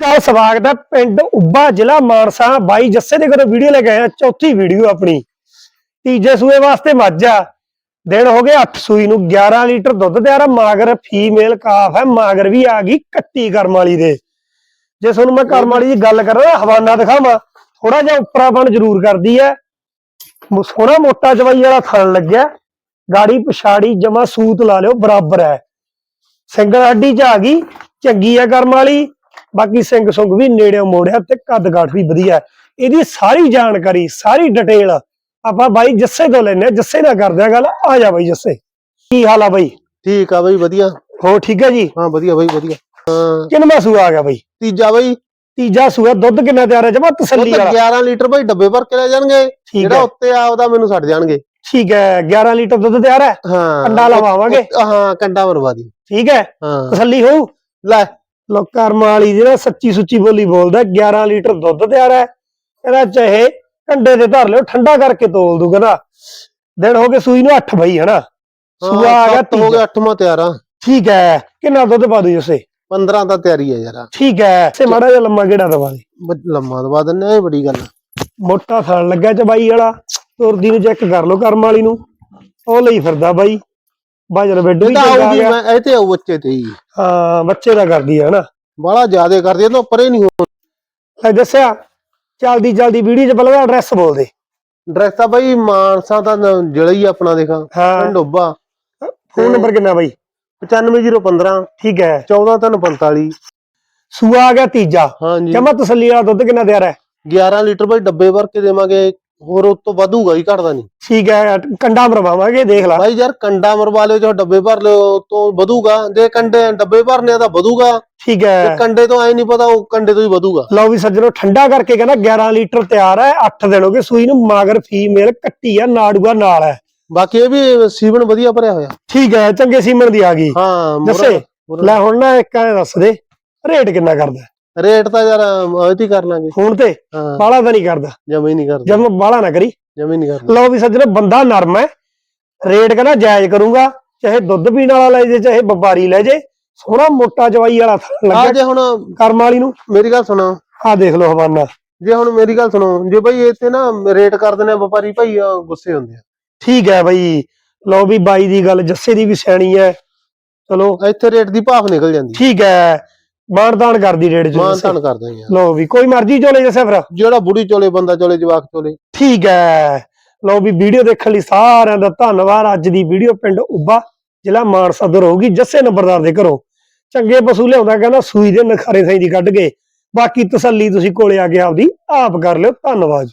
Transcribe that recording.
ਦਾ ਸਵਾਗਤ ਹੈ ਪਿੰਡ ਉੱਬਾ ਜ਼ਿਲ੍ਹਾ ਮਾਨਸਾ। ਬਾਈ ਜੱਸੇ ਦੇ ਘਰੋਂ ਵੀਡੀਓ ਲੈ ਕੇ ਆਏ ਚੌਥੀ ਵੀਡੀਓ ਆਪਣੀ। ਤੀਜੇ ਸੂਏ ਵਾਸਤੇ ਮੱਝ ਦਿਨ ਹੋ ਗਏ 8 ਸੂਈ ਨੂੰ। 11 ਲੀਟਰ ਦੁੱਧ ਤਿਆਰ ਆ। ਮਾਗਰ ਫੀਮੇਲ ਕਾਫ ਹੈ। ਮਾਗਰ ਵੀ ਆ ਗਈ ਕੱਟੀ ਕਰਮ ਵਾਲੀ ਦੇ। ਜੇ ਤੁਹਾਨੂੰ ਮੈਂ ਕਰਮ ਵਾਲੀ ਦੀ ਗੱਲ ਕਰਾਂ ਹਵਾਨਾ ਦਿਖਾਵਾਂ। ਥੋੜਾ ਜਿਹਾ ਉੱਪਰਾਪਣ ਜ਼ਰੂਰ ਕਰਦੀ ਹੈ। ਸੋਹਣਾ ਮੋਟਾ ਚਵਾਈ ਵਾਲਾ ਥਣ ਲੱਗਿਆ। ਗਾੜੀ ਪਛਾੜੀ ਜਮਾ ਸੂਤ ਲਾ ਲਿਓ। ਬਰਾਬਰ ਹੈ। ਸਿੰਗਲ ਹੱਡੀ ਚ ਆ ਗਈ। ਚੰਗੀ ਹੈ ਕਰਮ ਵਾਲੀ। ਬਾਕੀ ਸਿੰਘ ਸੁੰਗ ਵੀ ਨੇੜਿਓਂ ਮੋੜਿਆ ਤੇ ਕੱਦ ਕਾਠ ਵੀ ਵਧੀਆ। ਇਹਦੀ ਸਾਰੀ ਜਾਣਕਾਰੀ ਸਾਰੀ ਡਿਟੇਲ ਆਪਾਂ ਬਾਈ ਜੱਸੇ ਤੋਂ ਲੈਨੇ ਆ ਜੱਸੇ ਨਾਲ ਕਰਦੇ ਆ ਗੱਲ। ਆ ਜਾ ਬਾਈ ਜੱਸੇ। ਕੀ ਹਾਲ ਆ ਬਾਈ? ਠੀਕ ਆ ਬਈ ਵਧੀਆ। ਹੋ ਠੀਕ ਹੈ ਜੀ? ਹਾਂ ਵਧੀਆ ਬਈ ਵਧੀਆ। ਹਾਂ ਸੂਆ ਆ ਗਿਆ ਬਾਈ? ਤੀਜਾ ਬਈ। ਤੀਜਾ ਸੂਆ ਦੁੱਧ ਕਿੰਨਾ ਤਿਆਰ ਹੈ? ਜਮਾ ਉਹ ਤਸੱਲੀ ਤਾਂ ਵਾਲਾ। 11 ਲੀਟਰ ਬਈ ਡੱਬੇ ਭਰ ਕੇ ਲੈ ਜਾਣਗੇ। ਠੀਕ ਜਿਹੜਾ ਹੈ। ਉੱਤੇ ਆ ਉਹਦਾ ਮੈਨੂੰ ਛੱਡ ਜਾਣਗੇ। ਠੀਕ ਹੈ 11 ਲੀਟਰ ਦੁੱਧ ਤਿਆਰ ਹੈ? ਹਾਂ। ਕੰਡਾ ਲਵਾਵਾਂਗੇ। ਉਹ- ਹਾਂ ਕੰਡਾ ਮਰਵਾ ਦੀ। ਠੀਕ ਹੈ। ਹਾਂ। ਤਸੱਲੀ ਹੋਊ? ਲੈ। ਲੋ ਕਰਮ ਵਾਲੀ ਦੀ ਨਾ ਸੱਚੀ ਸੁੱਚੀ ਬੋਲੀ ਬੋਲਦਾ 11 ਲੀਟਰ ਦੁੱਧ ਤਿਆਰ ਹੈ। ਇਹਦਾ ਚਾਹੇ ਕੰਡੇ ਤੇ ਧਰ ਲਿਓ ਠੰਡਾ ਕਰਕੇ ਤੋਲ ਦੂ ਕਹਿੰਦਾ। ਦਿਨ ਹੋ ਗਏ ਸੂਈ ਨੂੰ 8 ਬਈ ਹਨਾ? ਸੂਆ ਆ ਗਿਆ ਹੋ ਗਿਆ ਤੀਜਾ। ਅੱਠਵਾਂ ਤਿਆਰ ਆ। ਠੀਕ ਹੈ ਕਿੰਨਾ ਦੁੱਧ ਪਾ ਦੂ ਜੱਸੇ 15 ਦਾ ਤਿਆਰੀ ਆ ਯਾਰ। ਠੀਕ ਹੈ ਸੇ ਮਾੜਾ ਜਿਹਾ ਲੰਮਾ ਕਿਹੜਾ ਦਵਾ ਦੇ। ਲੰਮਾ ਦਵਾ ਦਿੰਨੇ ਇਹ ਬੜੀ ਗੱਲ। ਮੋਟਾ ਥਣ ਲੱਗਾ ਚ ਬਾਈ ਵਾਲਾ ਤੁਰਦੀ ਨੂੰ ਚੈੱਕ ਕਰ ਲਓ ਕਰਮ ਵਾਲੀ ਨੂੰ। ਉਹ ਲਈ ਫਿਰਦਾ ਬਾਈ। ਬਾਜਰ ਬੈੱਡ ਇਹ ਤਾਂ ਚੰਗਾ ਆ ਗਿਆ। ਮੈਂ ਇਹ ਤੇ ਆਊ ਬੱਚੇ ਤੇ ਹੀ। ਹਾਂ ਬੱਚੇ ਦਾ ਕਰਦੀ ਹੈ ਹਨਾ। ਬੜਾ ਜ਼ਿਆਦੇ ਕਰਦੀ ਇਹ ਤਾਂ ਪਰੇ ਨਹੀਂ ਹੋ ਲੈ ਦੱਸਿਆ ਚਲਦੀ ਚਲਦੀ ਵੀਡੀਓ ਚ ਪਹਿਲਾਂ ਐਡਰੈਸ ਬੋਲ ਦੇ। ਡਰੈਸ ਤਾਂ ਬਈ ਮਾਨਸਾ ਦਾ ਨ- ਜ਼ਿਲ੍ਹਾ ਹੀ ਆਪਣਾ ਦੇਖਾਂ। ਹਾਂ। ਪਿੰਡ ਉੱਬਾ ਫੋਨ ਨੰਬਰ ਕਿੰਨਾ ਬਾਈ? 95015 ਠੀਕ ਹੈ। 14345 ਸੂਆ ਆ ਗਿਆ ਤੀਜਾ। ਹਾਂਜੀ। ਜਮਾ ਤਸੱਲੀ ਵਾਲਾ ਦੁੱਧ ਕਿੰਨਾ ਤਿਆਰ ਹੈ? 11 ਲੀਟਰ ਬਈ ਡੱਬੇ ਭਰ ਕੇ ਦੇਵਾਂਗੇ। ਹੋਰ ਉਸ ਤੋਂ ਵਧੂਗਾ ਹੀ ਘਟਦਾ ਨਹੀਂ। ਠੀਕ ਹੈ ਕੰਡਾ ਮਰਵਾਵਾਂਗੇ ਦੇਖ ਲਾ। ਭਾਈ ਯਾਰ ਕੰਡਾ ਮਰਵਾ ਲਿਓ ਜੋ ਡੱਬੇ ਭਰ ਲਿਓ ਤੋਂ ਵਧੂਗਾ। ਜੇ ਕੰਡੇ ਡੱਬੇ ਭਰਨੇ ਆ ਤਾਂ ਵਧੂਗਾ। ਠੀਕ ਹੈ। ਕੰਡੇ ਤੋਂ ਐ ਨਹੀਂ ਪਤਾ ਉਹ ਕੰਡੇ ਤੋਂ ਹੀ ਵਧੂਗਾ। ਲਓ ਵੀ ਸੱਜਣੋ ਠੰਡਾ ਕਰਕੇ ਕਹਿੰਦਾ 11 ਲੀਟਰ ਤਿਆਰ ਹੈ 8 ਦਿਨ ਹੋ ਗਏ ਸੂਈ ਨੂੰ ਮਾਗਰ ਫੀਮੇਲ ਕੱਟੀ ਆ ਨਾੜੂਆ ਨਾਲ ਹੈ। ਬਾਕੀ ਇਹ ਵੀ ਸੀਵਨ ਵਧੀਆ ਭਰਿਆ ਹੋਇਆ। ਠੀਕ ਹੈ ਚੰਗੇ ਸੀਮਨ ਦੀ ਆ ਗਈ। ਹਾਂ ਦੱਸੇ ਲੈ ਹੁਣ ਨਾ ਇੱਕ ਐਂ ਦੱਸ ਦੇ ਰੇਟ ਕਿੰਨਾ ਕਰਦਾ? ਰੇਟ ਤਾਂ ਯਾਰ ਉਹ ਹੀ ਕਰ ਲਾਂਗੇ। ਫੋਨ ਤੇ ਹਾਂ। ਬਾਲਾ ਤਾਂ ਨਹੀਂ ਕਰਦਾ। ਜਮੇ ਨਹੀਂ ਕਰਦੇ। ਜਮ ਬਾਲਾ ਨਾ ਕਰੀ। ਜਮੇ ਨਹੀਂ ਕਰਦੇ। ਲਓ ਵੀ ਸੱਜਣੋ ਬੰਦਾ ਨਰਮ ਹੈ। ਰੇਟ ਕਹਿੰਦਾ ਜਾਇਜ਼ ਕਰੂੰਗਾ। ਚਾਹੇ ਦੁੱਧ ਪੀਣ ਵਾਲਾ ਲੈ ਜੇ ਚਾਹੇ ਵਪਾਰੀ ਲੈ ਜੇ। ਸੋਹਣਾ ਮੋਟਾ ਜਵਾਈ ਵਾਲਾ ਥਣ ਆ ਲੱਗਾ ਜੇ ਹੁਣ ਕਰਮ ਵਾਲੀ ਨੂੰ। ਮੇਰੀ ਗੱਲ ਸੁਣੋ। ਆ ਦੇਖ ਲਓ ਹਵਾਨਾ। ਜੇ ਹੁਣ ਮੇਰੀ ਗੱਲ ਸੁਣੋ ਜੇ ਬਈ ਤੇ ਨਾ ਰੇਟ ਕਰ ਦਿੰਦੇ ਆ ਵਪਾਰੀ ਭਾਈ ਗੁੱਸੇ ਹੁੰਦੇ ਆ। ਠੀਕ ਹੈ ਬਈ। ਲਓ ਵੀ ਬਾਈ ਦੀ ਗੱਲ ਜੱਸੇ ਦੀ ਵੀ ਸਿਆਣੀ ਹੈ। ਚਲੋ। ਇੱਥੇ ਰੇਟ ਦੀ ਭਾਫ ਨਿਕਲ ਜਾਂਦੀ। ਠੀਕ ਹੈ। ਮਾਨਤਾਨ ਕਰਦੀ ਰੇਟ ਚ ਮਾਨ ਜੱਸੇ। ਤਾਨ ਕਰਦੇ ਆ ਯਾਰ ਲਓ ਵੀ ਕੋਈ ਮਰਜ਼ੀ ਚੋਲੇ ਜੱਸੇ ਫਿਰ ਜਿਹੜਾ ਬੁੜੀ ਚੋਲੇ ਬੰਦਾ ਚੋਲੇ ਜਵਾਕ ਚੋਲੇ। ਠੀਕ ਹੈ। ਲਓ ਵੀ ਵੀਡੀਓ ਦੇਖਣ ਲਈ ਸਾਰਿਆਂ ਦਾ ਧੰਨਵਾਦ। ਅੱਜ ਦੀ ਵੀਡੀਓ ਪਿੰਡ ਉੱਬਾ ਜ਼ਿਲ੍ਹਾ ਮਾਨਸਾ ਤੋਂ ਰਹੂਗੀ ਜੱਸੇ ਨੰਬਰਦਾਰ ਦੇ ਘਰੋਂ। ਚੰਗੇ ਪਸ਼ੂ ਲਿਆਉਂਦਾ ਕਹਿੰਦਾ ਸੂਈ ਦੇ ਨਖਾਰੇ ਸਾਈ ਦੀ ਕੱਢ ਕੇ। ਬਾਕੀ ਤਸੱਲੀ ਤੁਸੀਂ ਕੋਲੇ ਆ ਕੇ ਆਪਦੀ ਆਪ ਕਰ ਲਿਓ। ਧੰਨਵਾਦ।